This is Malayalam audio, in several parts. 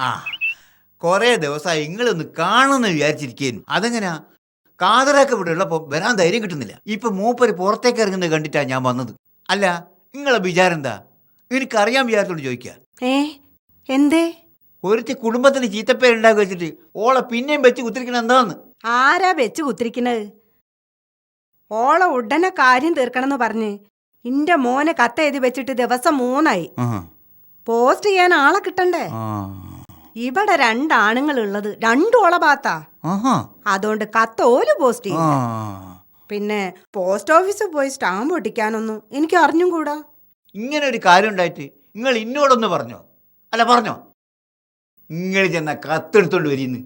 ആ കൊറേ ദിവസമായി നിങ്ങളൊന്ന് കാണുമെന്ന് വിചാരിച്ചിരിക്കുന്നു അതെങ്ങനെയാ കാതറൊക്കെ ഇവിടെ ഉള്ളപ്പോൾ വരാൻ ധൈര്യം കിട്ടുന്നില്ല. ഇപ്പൊ മൂപ്പര് പുറത്തേക്ക് ഇറങ്ങുന്നത് കണ്ടിട്ടാ ഞാൻ വന്നത്. അല്ല നിങ്ങളെ വിചാരം എന്താ? എനിക്കറിയാൻ വിചാരത്തോട് ചോദിക്കുക ഏ എന്തേ? ഒരുത്തി കുടുംബത്തിന് ചീത്തപ്പേരുണ്ടാക്കി വെച്ചിട്ട് ഓളെ പിന്നെയും വെച്ച് കുത്തിരിക്കണ എന്താന്ന്? ആരാ വെച്ച് കുത്തിരിക്കണത്? ഓളെ ഉടനെ കാര്യം തീർക്കണമെന്ന് പറഞ്ഞ് ഇന്റെ മോനെ കത്ത് എഴുതി വെച്ചിട്ട് ദിവസം മൂന്നായി. പോസ്റ്റ് ചെയ്യാൻ ആളെ കിട്ടണ്ടേ? ഇവിടെ രണ്ടാണുങ്ങൾ ഉള്ളത് രണ്ടു ഓളെ ഭാത്താ അതുകൊണ്ട് കത്ത് ഒരു പോസ്റ്റ്. ചെയ്യും പിന്നെ പോസ്റ്റ് ഓഫീസിൽ പോയി സ്റ്റാമ്പ് ഒട്ടിക്കാനൊന്നും എനിക്ക് അറിഞ്ഞും കൂടാ. ഇങ്ങനെ ഒരു കാര്യം ഉണ്ടായിട്ട് നിങ്ങൾ ഇന്നോടൊന്ന് പറഞ്ഞോ. അല്ല പറഞ്ഞോ. നിങ്ങൾ ചെന്ന കത്തെടുത്തോണ്ട് വരീന്ന്.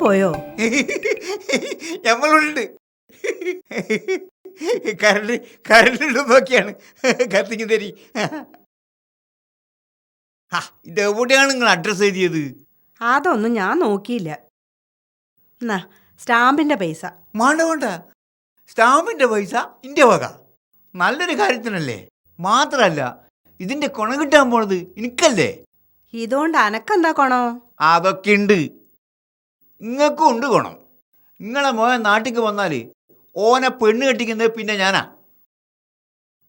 പോയോ? നമ്മളുണ്ട് കരണ്ട് കരണ്ട് ഇടുമ്പോഴൊക്കെയാണ് കത്തിങ്ങി തരി. ഇതെവിടെയാണ് ഇത് എവിടെയാണ് നിങ്ങൾ അഡ്രസ് എഴുതിയത്? അതൊന്നും ഞാൻ നോക്കിയില്ല. എന്നാ സ്റ്റാമ്പിന്റെ പൈസ. വേണ്ട വേണ്ട സ്റ്റാമ്പിന്റെ പൈസ ഇന്റെ വക. നല്ലൊരു കാര്യത്തിനല്ലേ? മാത്രല്ല ഇതിന്റെ കൊണ കിട്ടാൻ പോണത് എനിക്കല്ലേ? ഇതുകൊണ്ട് അനക്കെന്താ കൊണോ? അതൊക്കെ ഉണ്ട് നിങ്ങൾക്കും ഉണ്ട് ഗുണം. നിങ്ങളെ മോൻ നാട്ടിക്ക് വന്നാൽ ഓനെ പെണ്ണ് കെട്ടിക്കുന്നത് പിന്നെ ഞാനാ.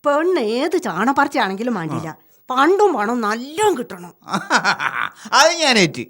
പെണ്ണ് ഏത് ചാണപ്പറിച്ചാണെങ്കിലും വേണ്ടില്ല പണ്ടും പണം നല്ലോണം കിട്ടണം. അത് ഞാനേറ്റ്.